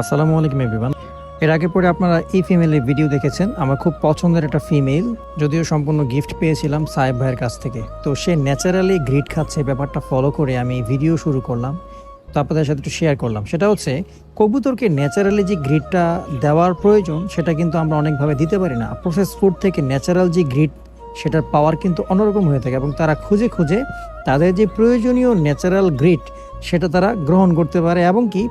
আসসালামু আলাইকুম এভরিওয়ান এর আগে পরে আপনারা এই ফিমেলের ভিডিও দেখেছেন। আমার খুব পছন্দের একটা ফিমেল যদিও সম্পূর্ণ গিফট পেয়েছিলাম সাহেব ভাইয়ের কাছ থেকে। তো সে ন্যাচারালি গ্রিড খাচ্ছে, ব্যাপারটা ফলো করে আমি ভিডিও শুরু করলাম। তো আপনাদের সাথে একটু শেয়ার করলাম। সেটা হচ্ছে, কবুতরকে ন্যাচারালি যে গ্রিডটা দেওয়ার প্রয়োজন, সেটা কিন্তু আমরা অনেকভাবে দিতে পারি না। প্রসেস ফুড থেকে ন্যাচারাল যে গ্রিড সেটার পাওয়ার কিন্তু অন্যরকম হয়ে থাকে এবং তারা খুঁজে খুঁজে তাদের যে প্রয়োজনীয় ন্যাচারাল গ্রিড সেটা তারা গ্রহণ করতে পারে এবং কি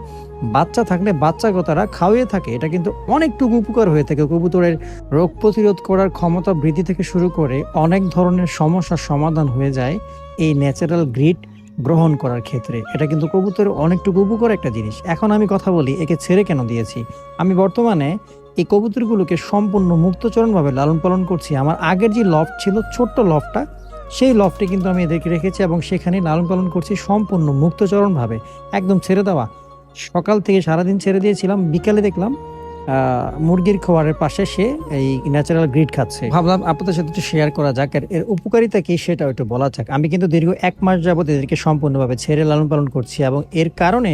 বাচ্চা থাকলে বাচ্চাকে তারা খাওয়িয়ে থাকে। এটা কিন্তু অনেকটুকু উপকার হয়ে থাকে। কবুতরের রোগ প্রতিরোধ করার ক্ষমতা বৃদ্ধি থেকে শুরু করে অনেক ধরনের সমস্যার সমাধান হয়ে যায় এই ন্যাচারাল গ্রিড গ্রহণ করার ক্ষেত্রে। এটা কিন্তু কবুতরের অনেকটুকু উপকার একটা জিনিস। এখন আমি কথা বলি, একে ছেড়ে কেন দিয়েছি? আমি বর্তমানে এই কবুতরগুলোকে সম্পূর্ণ মুক্তচরণভাবে লালন পালন করছি। আমার আগের যে লফট ছিল, ছোট্ট লফটটা সেই লফটে কিন্তু আমি এদেরকে রেখেছি এবং সেখানে লালন পালন করছি সম্পূর্ণ মুক্তচরণভাবে। একদম ছেড়ে দেওয়া। সকাল থেকে সারাদিন ছেড়ে দিয়েছিলাম, বিকালে দেখলাম মুরগির খাবারের পাশে সে এই ন্যাচারাল গ্রিড খাচ্ছে। ভাবলাম আপনাদের সাথে একটু শেয়ার করা যাক এর উপকারিতা কি সেটা একটু বলা যাক। আমি কিন্তু দীর্ঘ এক মাস যাবত এদেরকে সম্পূর্ণভাবে ছেড়ে লালন পালন করছি এবং এর কারণে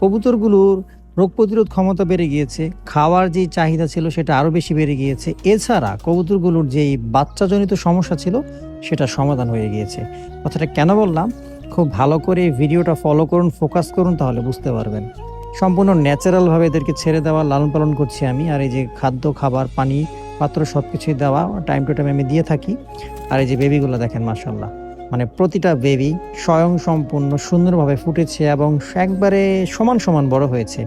কবুতরগুলোর রোগ প্রতিরোধ ক্ষমতা বেড়ে গিয়েছে, খাওয়ার যে চাহিদা ছিল সেটা আরও বেশি বেড়ে গিয়েছে। এছাড়া কবুতরগুলোর যেই বাচ্চাজনিত সমস্যা ছিল সেটা সমাধান হয়ে গিয়েছে। কথাটা কেন বললাম? খুব ভালো করে ভিডিওটা ফলো করুন ফোকাস করুন, তাহলে বুঝতে পারবেন। সম্পূর্ণ ন্যাচারালভাবে এদেরকে ছেড়ে দেওয়া, লালন পালন করছি আমি, আর এই যে খাদ্য, খাবার, পানি, পাত্র সব কিছুই দেওয়া টাইম টু টাইম আমি দিয়ে থাকি। আর এই যে বেবিগুলো দেখেন মাসাল্লাহ মানে প্রতিটা বেবি স্বয়ং সম্পূর্ণ সুন্দরভাবে ফুটেছে এবং একবারে সমান সমান বড় হয়েছে।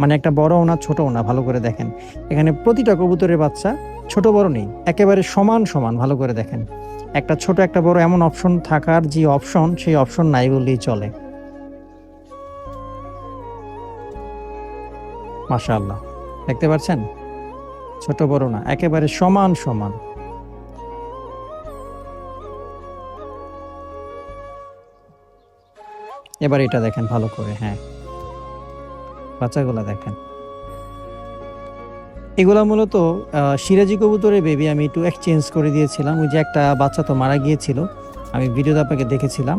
মানে একটা বড় ওনা ছোট ওনা ভালো করে দেখেন। এখানে প্রতিটা কবুতরের বাচ্চা ছোট বড় নেই, একেবারে সমান সমান, ভালো করে দেখেন। একটা ছোট, একটা বড় এমন অপশন থাকার যে অপশন সেই অপশন নাই বললেই চলে। মাশাআল্লাহ। দেখতে পাচ্ছেন? ছোট, বড় না, একেবারে সমান সমান। এবার এটা দেখেন ভালো করে হ্যাঁ। বাচ্চাগুলো দেখেন। এগুলা মূলত সিরাজি কবুতরের বেবি আমি একটু এক্সচেঞ্জ করে দিয়েছিলাম। ওই যে একটা বাচ্চা তো মারা গিয়েছিল, আমি ভিডিওতে আপনাকে দেখেছিলাম।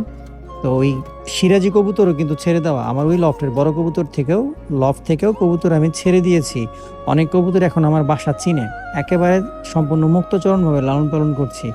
তো ওই সিরাজি কবুতরও কিন্তু ছেড়ে দেওয়া, আমার ওই লফটের বড় কবুতর থেকেও লফ থেকেও কবুতর আমি ছেড়ে দিয়েছি। অনেক কবুতর এখন আমার বাসা চিনে। একেবারে সম্পূর্ণ মুক্তচরণভাবে লালন পালন করছি।